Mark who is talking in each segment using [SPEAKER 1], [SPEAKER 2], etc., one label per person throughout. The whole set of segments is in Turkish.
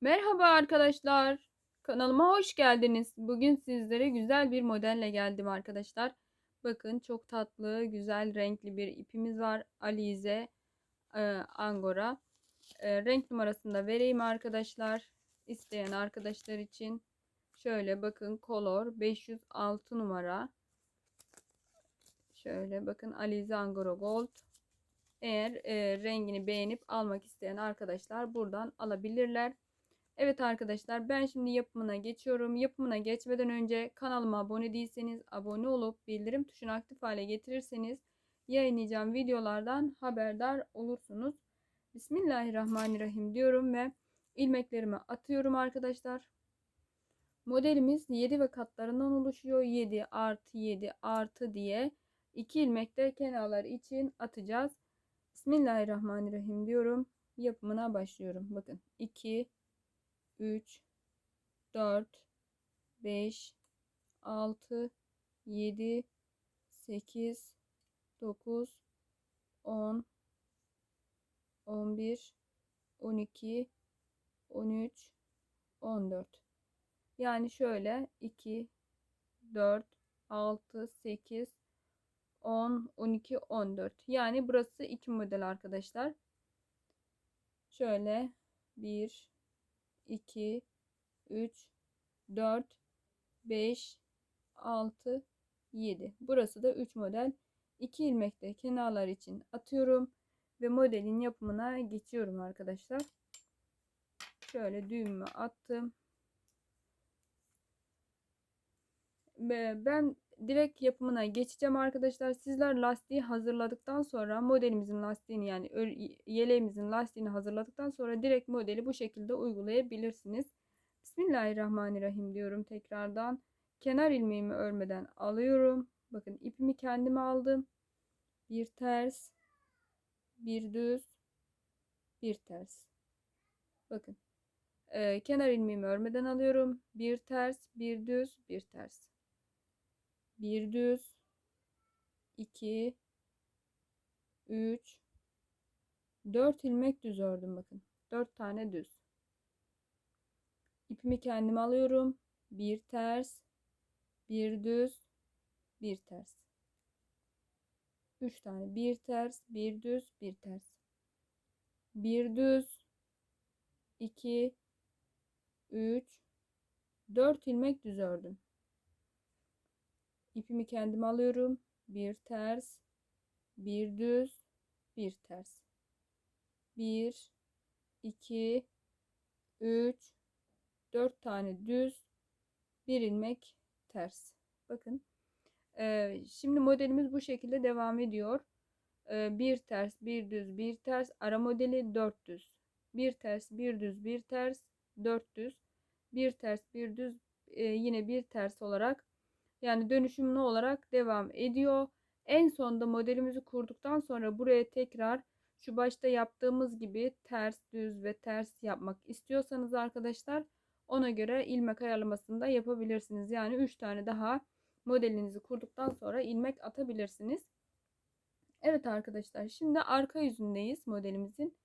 [SPEAKER 1] Merhaba arkadaşlar. Kanalıma hoş geldiniz. Bugün sizlere güzel bir modelle geldim arkadaşlar. Bakın çok tatlı, güzel renkli bir ipimiz var. Alize e, Angora. E, renk numarasını da vereyim arkadaşlar. İsteyen arkadaşlar için. Şöyle bakın Color 506 numara. Şöyle bakın Alize Angora Gold. Eğer e, rengini beğenip almak isteyen arkadaşlar buradan alabilirler. Evet arkadaşlar ben şimdi yapımına geçiyorum. Yapımına geçmeden önce kanalıma abone değilseniz abone olup bildirim tuşunu aktif hale getirirseniz yayınlayacağım videolardan haberdar olursunuz. Bismillahirrahmanirrahim diyorum ve ilmeklerimi atıyorum arkadaşlar. Modelimiz 7 ve katlarından oluşuyor. 7 artı 7 artı diye 2 ilmekte kenarlar için atacağız. Bismillahirrahmanirrahim diyorum. Yapımına başlıyorum. Bakın 2 3 4 5 6 7 8 9 10 11 12 13 14 yani şöyle 2 4 6 8 10 12 14 yani burası iki model arkadaşlar. Şöyle 1 2 3 4 5 6 7 burası da 3 model 2 ilmekte kenarlar için atıyorum ve modelin yapımına geçiyorum arkadaşlar. Şöyle düğümü attım. Ben direkt yapımına geçeceğim arkadaşlar. Sizler lastiği hazırladıktan sonra modelimizin lastiğini yani yeleğimizin lastiğini hazırladıktan sonra direkt modeli bu şekilde uygulayabilirsiniz. Bismillahirrahmanirrahim diyorum tekrardan. Kenar ilmeğimi örmeden alıyorum. Bakın ipimi kendime aldım. Bir ters, bir düz, bir ters. Bakın. Ee, kenar ilmeğimi örmeden alıyorum. Bir ters, bir düz, bir ters bir düz. 2 3 4 ilmek düz ördüm bakın. 4 tane düz. İpimi kendim alıyorum. Bir ters. Bir düz. Bir ters. 3 tane. Bir ters bir düz bir ters. Bir düz. 2 3 4 ilmek düz ördüm ipimi kendim alıyorum. Bir ters, bir düz, bir ters. Bir, iki, üç, dört tane düz, bir ilmek ters. Bakın. Ee, şimdi modelimiz bu şekilde devam ediyor. Ee, bir ters, bir düz, bir ters. Ara modeli dört düz. Bir ters, bir düz, bir ters, dört düz. Bir ters, bir düz, e, yine bir ters olarak yani dönüşümlü olarak devam ediyor. En sonunda modelimizi kurduktan sonra buraya tekrar şu başta yaptığımız gibi ters, düz ve ters yapmak istiyorsanız arkadaşlar ona göre ilmek ayarlamasını da yapabilirsiniz. Yani 3 tane daha modelinizi kurduktan sonra ilmek atabilirsiniz. Evet arkadaşlar şimdi arka yüzündeyiz modelimizin.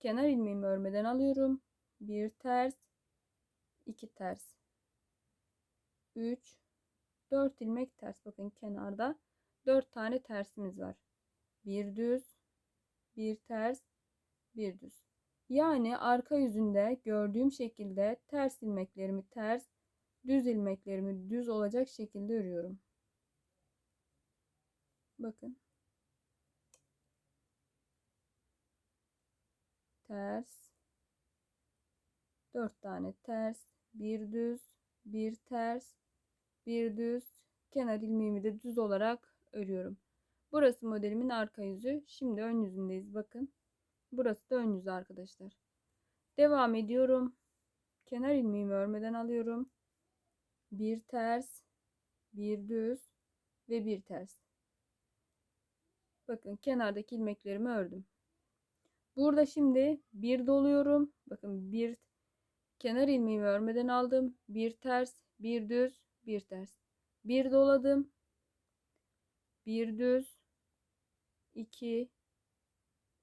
[SPEAKER 1] Kenar ilmeğimi örmeden alıyorum. Bir ters, iki ters, 3 4 ilmek ters bakın kenarda 4 tane tersimiz var. Bir düz, bir ters, bir düz. Yani arka yüzünde gördüğüm şekilde ters ilmeklerimi ters, düz ilmeklerimi düz olacak şekilde örüyorum. Bakın. Ters. 4 tane ters, bir düz, bir ters, bir düz kenar ilmeğimi de düz olarak örüyorum. Burası modelimin arka yüzü. Şimdi ön yüzündeyiz. Bakın. Burası da ön yüzü arkadaşlar. Devam ediyorum. Kenar ilmeğimi örmeden alıyorum. Bir ters, bir düz ve bir ters. Bakın kenardaki ilmeklerimi ördüm. Burada şimdi bir doluyorum. Bakın bir kenar ilmeğimi örmeden aldım. Bir ters, bir düz, bir ters. Bir doladım. Bir düz. 2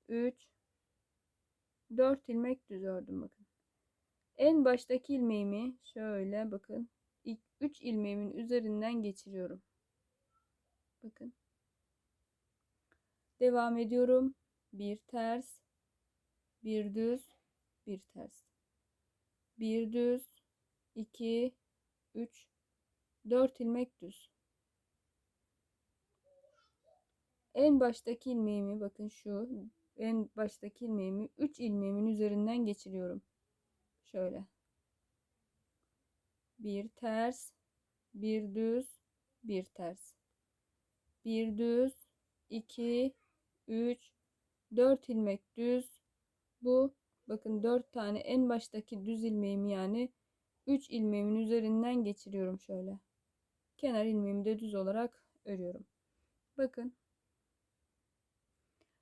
[SPEAKER 1] 3 4 ilmek düz ördüm bakın. En baştaki ilmeğimi şöyle bakın. 3 ilmeğimin üzerinden geçiriyorum. Bakın. Devam ediyorum. Bir ters, bir düz, bir ters. Bir düz, 2 3 4 ilmek düz. En baştaki ilmeğimi bakın şu en baştaki ilmeğimi 3 ilmeğimin üzerinden geçiriyorum. Şöyle. Bir ters, bir düz, bir ters. Bir düz, 2 3 4 ilmek düz. Bu bakın 4 tane en baştaki düz ilmeğimi yani 3 ilmeğimin üzerinden geçiriyorum şöyle. Kenar ilmeğimi de düz olarak örüyorum. Bakın.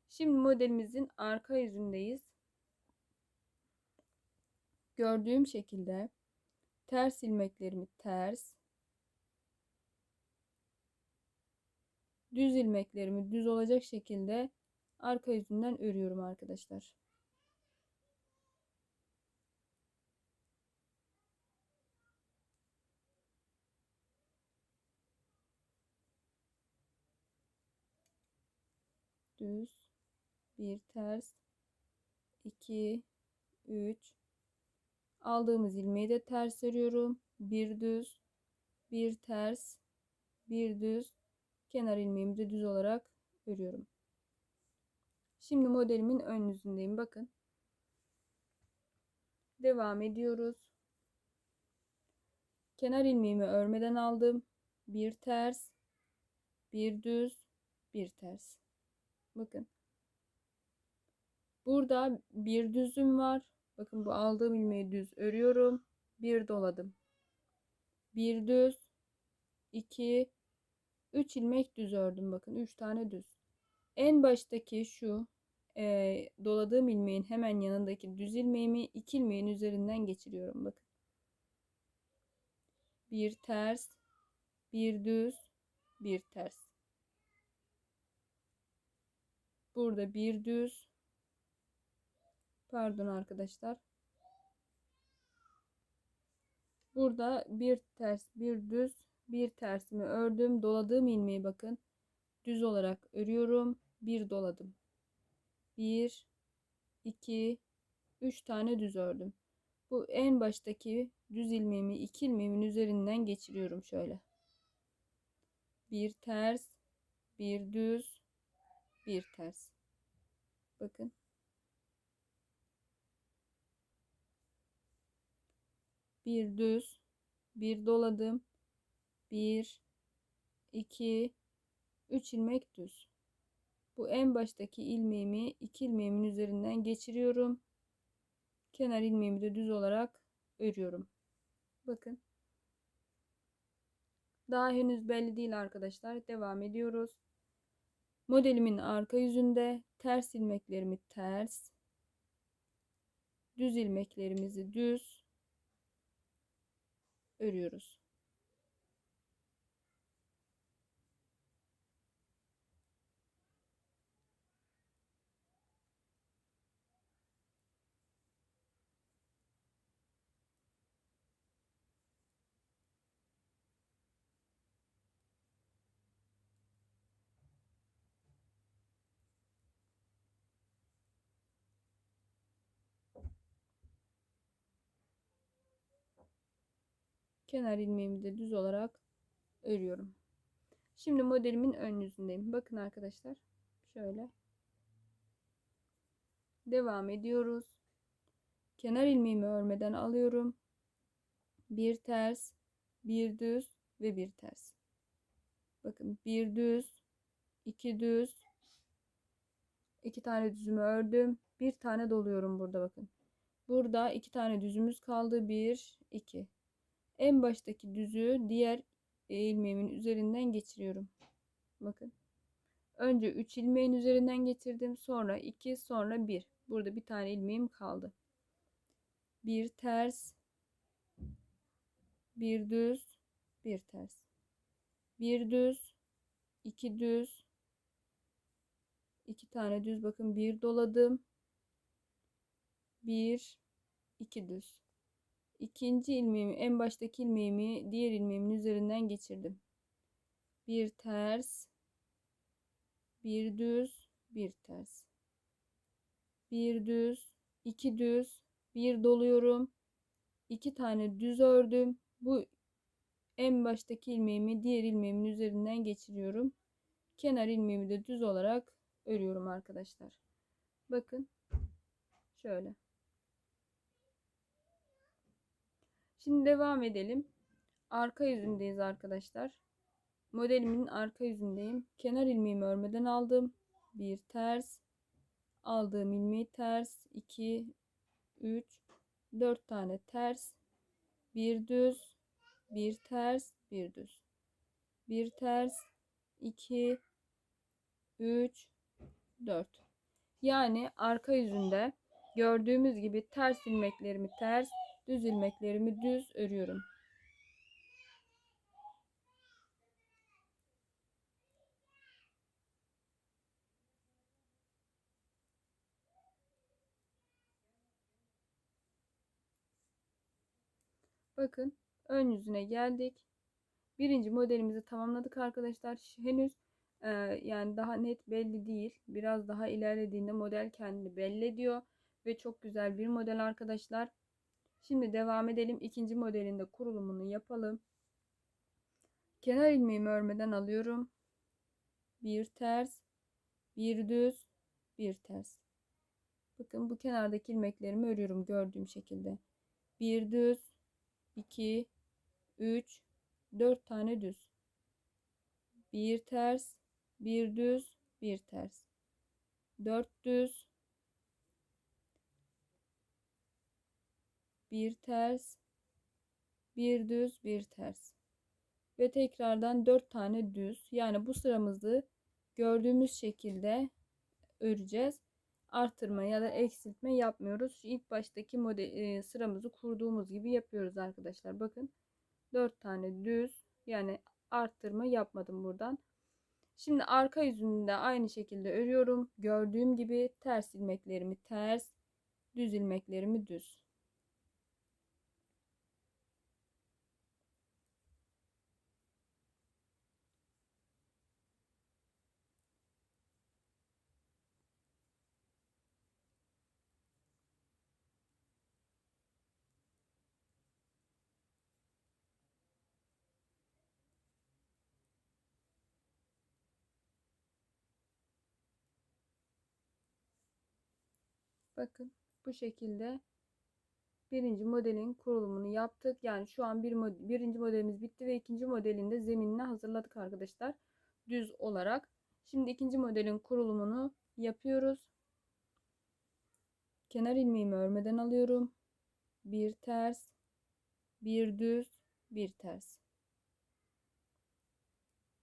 [SPEAKER 1] Şimdi modelimizin arka yüzündeyiz. Gördüğüm şekilde ters ilmeklerimi ters, düz ilmeklerimi düz olacak şekilde arka yüzünden örüyorum arkadaşlar. Düz, bir ters, 2, 3. Aldığımız ilmeği de ters örüyorum. Bir düz, bir ters, bir düz. Kenar ilmeğimi de düz olarak örüyorum. Şimdi modelimin ön yüzündeyim. Bakın. Devam ediyoruz. Kenar ilmeğimi örmeden aldım. Bir ters, bir düz, bir ters. Bakın. Burada bir düzüm var. Bakın bu aldığım ilmeği düz örüyorum. Bir doladım. Bir düz. iki, üç ilmek düz ördüm. Bakın üç tane düz. En baştaki şu e, doladığım ilmeğin hemen yanındaki düz ilmeğimi iki ilmeğin üzerinden geçiriyorum. Bakın. Bir ters, bir düz, bir ters. Burada bir düz. Pardon arkadaşlar. Burada bir ters, bir düz, bir tersimi ördüm. Doladığım ilmeği bakın. Düz olarak örüyorum. Bir doladım. Bir, iki, üç tane düz ördüm. Bu en baştaki düz ilmeğimi iki ilmeğimin üzerinden geçiriyorum şöyle. Bir ters, bir düz, bir ters. Bakın. Bir düz, bir doladım. Bir, iki, üç ilmek düz. Bu en baştaki ilmeğimi iki ilmeğimin üzerinden geçiriyorum. Kenar ilmeğimi de düz olarak örüyorum. Bakın. Daha henüz belli değil arkadaşlar. Devam ediyoruz. Modelimin arka yüzünde ters ilmeklerimi ters, düz ilmeklerimizi düz örüyoruz. Kenar ilmeğimi de düz olarak örüyorum. Şimdi modelimin ön yüzündeyim. Bakın arkadaşlar. Şöyle. Devam ediyoruz. Kenar ilmeğimi örmeden alıyorum. Bir ters, bir düz ve bir ters. Bakın bir düz, iki düz, iki tane düzümü ördüm. Bir tane doluyorum burada bakın. Burada iki tane düzümüz kaldı. Bir, iki en baştaki düzü diğer ilmeğimin üzerinden geçiriyorum. Bakın. Önce 3 ilmeğin üzerinden geçirdim. Sonra 2 sonra 1. Burada bir tane ilmeğim kaldı. Bir ters. Bir düz. Bir ters. Bir düz. iki düz. iki tane düz. Bakın bir doladım. Bir. iki düz. İkinci ilmeğimi en baştaki ilmeğimi diğer ilmeğimin üzerinden geçirdim. Bir ters, bir düz, bir ters. Bir düz, iki düz, bir doluyorum. iki tane düz ördüm. Bu en baştaki ilmeğimi diğer ilmeğimin üzerinden geçiriyorum. Kenar ilmeğimi de düz olarak örüyorum arkadaşlar. Bakın şöyle. Şimdi devam edelim. Arka yüzündeyiz arkadaşlar. Modelimin arka yüzündeyim. Kenar ilmeğimi örmeden aldım. Bir ters. Aldığım ilmeği ters. 2, 3, 4 tane ters. Bir düz. Bir ters. Bir düz. Bir ters. 2, 3, 4. Yani arka yüzünde gördüğümüz gibi ters ilmeklerimi ters, düz ilmeklerimi düz örüyorum. Bakın ön yüzüne geldik. Birinci modelimizi tamamladık arkadaşlar. Henüz e, yani daha net belli değil. Biraz daha ilerlediğinde model kendini belli ediyor. Ve çok güzel bir model arkadaşlar. Şimdi devam edelim. İkinci modelinde kurulumunu yapalım. Kenar ilmeğimi örmeden alıyorum. Bir ters, bir düz, bir ters. Bakın bu kenardaki ilmeklerimi örüyorum gördüğüm şekilde. Bir düz, 2, 3, 4 tane düz. Bir ters, bir düz, bir ters. 4 düz, bir ters, bir düz, bir ters. Ve tekrardan 4 tane düz. Yani bu sıramızı gördüğümüz şekilde öreceğiz. Artırma ya da eksiltme yapmıyoruz. Şu ilk baştaki model, e, sıramızı kurduğumuz gibi yapıyoruz arkadaşlar. Bakın 4 tane düz yani arttırma yapmadım buradan. Şimdi arka yüzünü de aynı şekilde örüyorum. Gördüğüm gibi ters ilmeklerimi ters, düz ilmeklerimi düz. Bakın bu şekilde birinci modelin kurulumunu yaptık. Yani şu an bir birinci modelimiz bitti ve ikinci modelin de zeminini hazırladık arkadaşlar. Düz olarak. Şimdi ikinci modelin kurulumunu yapıyoruz. Kenar ilmeğimi örmeden alıyorum. Bir ters, bir düz, bir ters.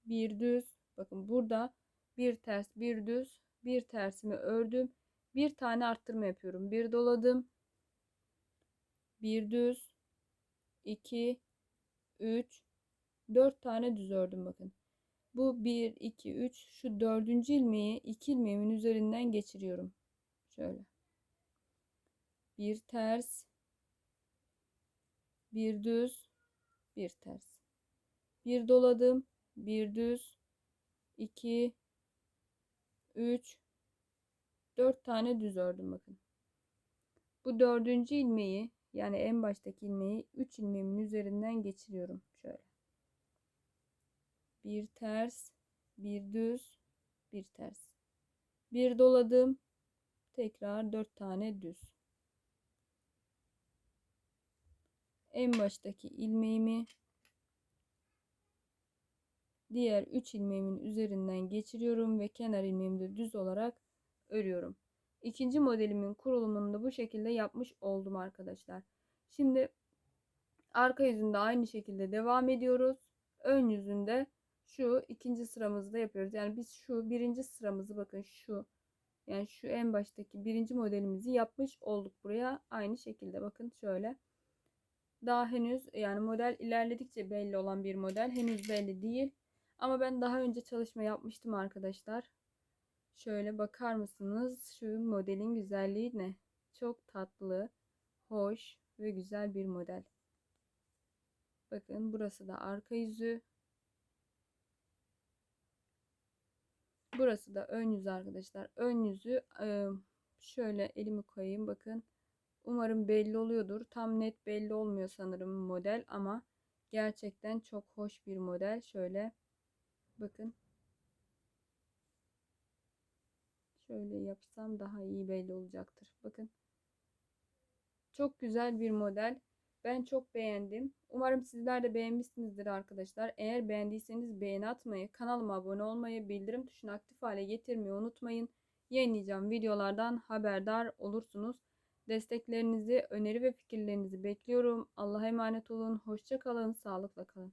[SPEAKER 1] Bir düz. Bakın burada bir ters, bir düz, bir tersimi ördüm bir tane arttırma yapıyorum. Bir doladım. Bir düz. 2 3 4 tane düz ördüm bakın. Bu 1 2 3 şu dördüncü ilmeği iki ilmeğimin üzerinden geçiriyorum. Şöyle. Bir ters. Bir düz. Bir ters. Bir doladım. Bir düz. 2 3 4 tane düz ördüm bakın. Bu dördüncü ilmeği yani en baştaki ilmeği 3 ilmeğimin üzerinden geçiriyorum. Şöyle. Bir ters, bir düz, bir ters. Bir doladım. Tekrar 4 tane düz. En baştaki ilmeğimi diğer 3 ilmeğimin üzerinden geçiriyorum ve kenar ilmeğimi de düz olarak örüyorum. İkinci modelimin kurulumunu da bu şekilde yapmış oldum arkadaşlar. Şimdi arka yüzünde aynı şekilde devam ediyoruz. Ön yüzünde şu ikinci sıramızda yapıyoruz. Yani biz şu birinci sıramızı bakın şu yani şu en baştaki birinci modelimizi yapmış olduk buraya. Aynı şekilde bakın şöyle. Daha henüz yani model ilerledikçe belli olan bir model. Henüz belli değil. Ama ben daha önce çalışma yapmıştım arkadaşlar. Şöyle bakar mısınız? Şu modelin güzelliği ne? Çok tatlı. hoş ve güzel bir model. Bakın burası da arka yüzü. Burası da ön yüzü arkadaşlar. Ön yüzü şöyle elimi koyayım bakın. Umarım belli oluyordur. Tam net belli olmuyor sanırım model ama gerçekten çok hoş bir model. Şöyle bakın. Şöyle yapsam daha iyi belli olacaktır. Bakın. Çok güzel bir model. Ben çok beğendim. Umarım sizler de beğenmişsinizdir arkadaşlar. Eğer beğendiyseniz beğeni atmayı, kanalıma abone olmayı, bildirim tuşunu aktif hale getirmeyi unutmayın. Yayınlayacağım videolardan haberdar olursunuz. Desteklerinizi, öneri ve fikirlerinizi bekliyorum. Allah'a emanet olun. Hoşça kalın, sağlıkla kalın.